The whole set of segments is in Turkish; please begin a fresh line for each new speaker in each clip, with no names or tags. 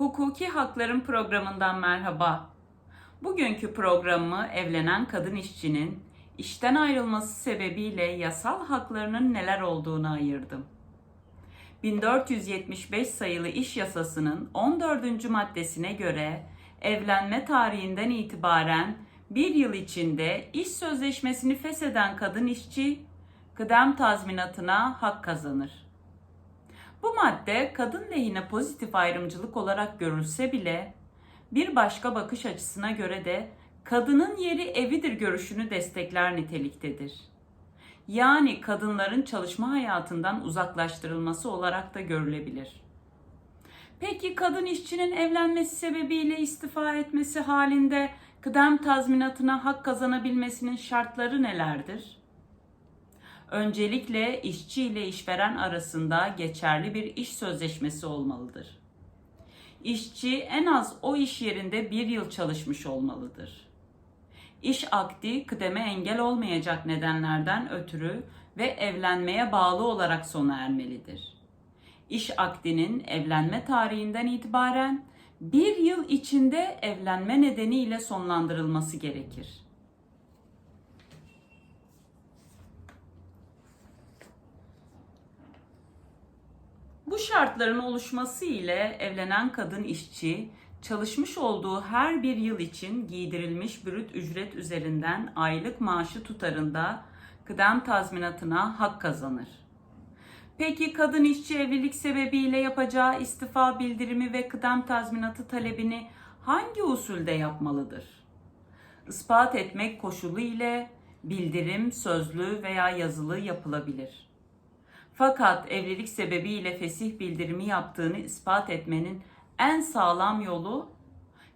Hukuki Hakların programından merhaba. Bugünkü programı evlenen kadın işçinin işten ayrılması sebebiyle yasal haklarının neler olduğunu ayırdım. 1475 sayılı İş Yasası'nın 14. maddesine göre evlenme tarihinden itibaren bir yıl içinde iş sözleşmesini fesheden kadın işçi kıdem tazminatına hak kazanır. Bu madde kadın lehine pozitif ayrımcılık olarak görülse bile bir başka bakış açısına göre de kadının yeri evidir görüşünü destekler niteliktedir. Yani kadınların çalışma hayatından uzaklaştırılması olarak da görülebilir. Peki kadın işçinin evlenmesi sebebiyle istifa etmesi halinde kıdem tazminatına hak kazanabilmesinin şartları nelerdir? Öncelikle işçi ile işveren arasında geçerli bir iş sözleşmesi olmalıdır. İşçi en az o iş yerinde bir yıl çalışmış olmalıdır. İş akdi kıdeme engel olmayacak nedenlerden ötürü ve evlenmeye bağlı olarak sona ermelidir. İş akdinin evlenme tarihinden itibaren bir yıl içinde evlenme nedeniyle sonlandırılması gerekir. Bu şartların oluşması ile evlenen kadın işçi çalışmış olduğu her bir yıl için giydirilmiş brüt ücret üzerinden aylık maaşı tutarında kıdem tazminatına hak kazanır. Peki kadın işçi evlilik sebebiyle yapacağı istifa bildirimi ve kıdem tazminatı talebini hangi usulde yapmalıdır? Ispat etmek koşulu ile bildirim sözlü veya yazılı yapılabilir. Fakat evlilik sebebiyle fesih bildirimi yaptığını ispat etmenin en sağlam yolu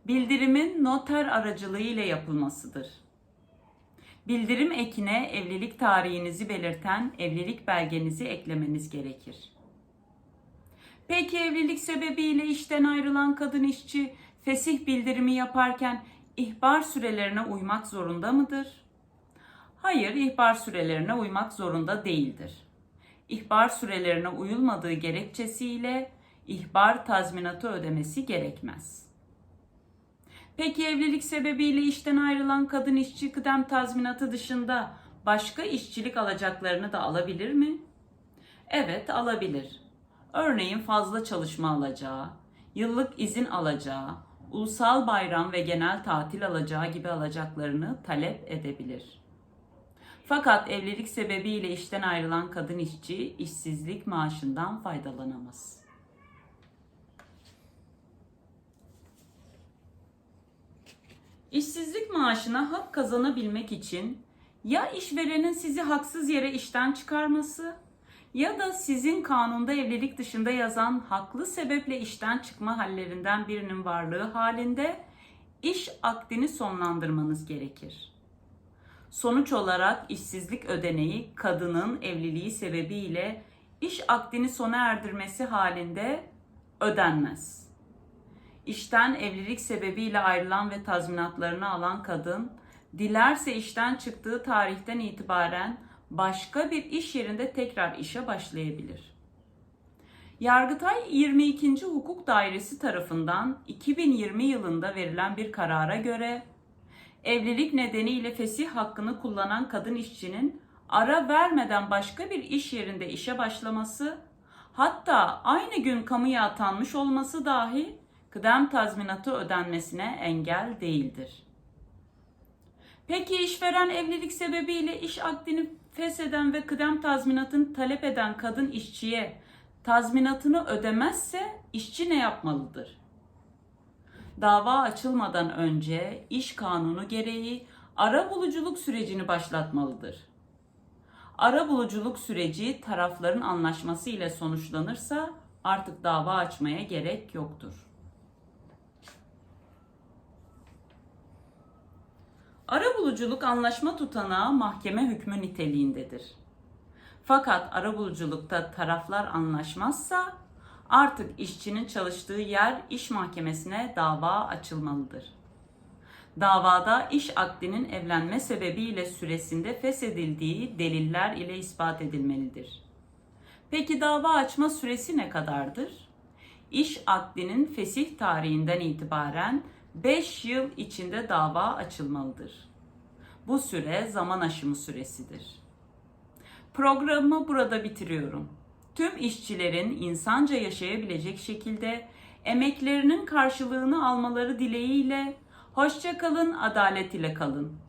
bildirimin noter aracılığı ile yapılmasıdır. Bildirim ekine evlilik tarihinizi belirten evlilik belgenizi eklemeniz gerekir. Peki evlilik sebebiyle işten ayrılan kadın işçi fesih bildirimi yaparken ihbar sürelerine uymak zorunda mıdır? Hayır, ihbar sürelerine uymak zorunda değildir. İhbar sürelerine uyulmadığı gerekçesiyle ihbar tazminatı ödemesi gerekmez. Peki evlilik sebebiyle işten ayrılan kadın işçi kıdem tazminatı dışında başka işçilik alacaklarını da alabilir mi? Evet, alabilir. Örneğin fazla çalışma alacağı, yıllık izin alacağı, ulusal bayram ve genel tatil alacağı gibi alacaklarını talep edebilir. Fakat evlilik sebebiyle işten ayrılan kadın işçi işsizlik maaşından faydalanamaz. İşsizlik maaşına hak kazanabilmek için ya işverenin sizi haksız yere işten çıkarması ya da sizin kanunda evlilik dışında yazan haklı sebeple işten çıkma hallerinden birinin varlığı halinde iş akdini sonlandırmanız gerekir. Sonuç olarak işsizlik ödeneği kadının evliliği sebebiyle iş akdini sona erdirmesi halinde ödenmez. İşten evlilik sebebiyle ayrılan ve tazminatlarını alan kadın, dilerse işten çıktığı tarihten itibaren başka bir iş yerinde tekrar işe başlayabilir. Yargıtay 22. Hukuk Dairesi tarafından 2020 yılında verilen bir karara göre evlilik nedeniyle fesih hakkını kullanan kadın işçinin ara vermeden başka bir iş yerinde işe başlaması, hatta aynı gün kamuya atanmış olması dahi kıdem tazminatı ödenmesine engel değildir. Peki işveren evlilik sebebiyle iş akdini fesheden ve kıdem tazminatını talep eden kadın işçiye tazminatını ödemezse işçi ne yapmalıdır? Dava açılmadan önce iş kanunu gereği ara buluculuk sürecini başlatmalıdır. Ara buluculuk süreci tarafların anlaşması ile sonuçlanırsa artık dava açmaya gerek yoktur. Arabuluculuk anlaşma tutanağı mahkeme hükmü niteliğindedir. Fakat arabuluculukta taraflar anlaşmazsa artık işçinin çalıştığı yer iş mahkemesine dava açılmalıdır. Davada iş akdinin evlenme sebebiyle süresinde feshedildiği deliller ile ispat edilmelidir. Peki dava açma süresi ne kadardır? iş akdinin fesih tarihinden itibaren 5 yıl içinde dava açılmalıdır. Bu süre zaman aşımı süresidir. Programımı burada bitiriyorum. Tüm işçilerin insanca yaşayabilecek şekilde emeklerinin karşılığını almaları dileğiyle hoşça kalın, adalet ile kalın.